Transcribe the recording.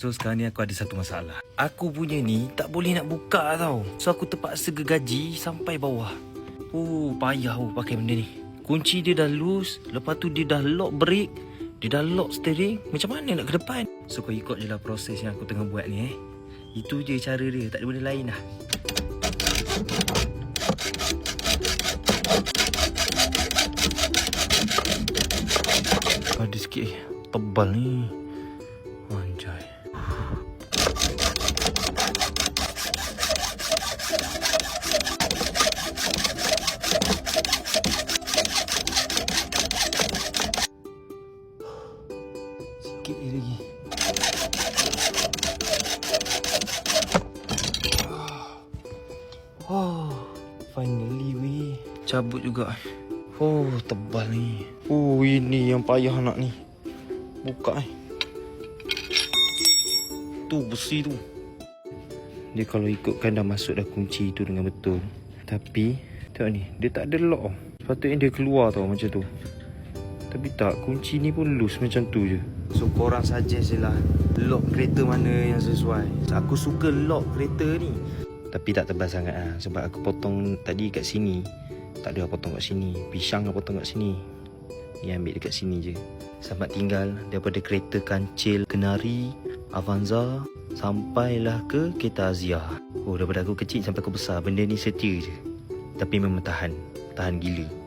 So sekarang ni aku ada satu masalah. Aku punya ni tak boleh nak buka tau. So aku terpaksa gergaji sampai bawah. Oh payah oh pakai benda ni. Kunci dia dah loose Lepas tu dia dah lock brake Dia dah lock steering. Macam mana nak ke depan? So kau ikut je lah proses yang aku tengah buat ni eh. Itu je cara dia. Tak ada benda lain lah. Ada sikit eh. Tebal ni Anjay Sikit lagi Oh, finally we cabut juga. Oh, tebal ni. Oh, ini yang payah nak ni. Buka eh. Tu besi tu. Dia kalau ikutkan dah masuk dah kunci tu dengan betul. Tapi tengok ni, dia tak ada lock. Sepatutnya dia keluar tau macam tu. Tapi tak, kunci ni pun loose macam tu je. So korang suggest je lah lock kereta mana yang sesuai. Aku suka lock kereta ni. Tapi tak tebal sangat lah Sebab aku potong tadi kat sini Tak ada potong kat sini Pisang aku potong kat sini Ni ambil dekat sini je Sampai tinggal daripada kereta kancil Kenari Avanza Sampailah ke kereta Azia Oh daripada aku kecil sampai aku besar Benda ni setia je. Tapi memang tahan. Tahan gila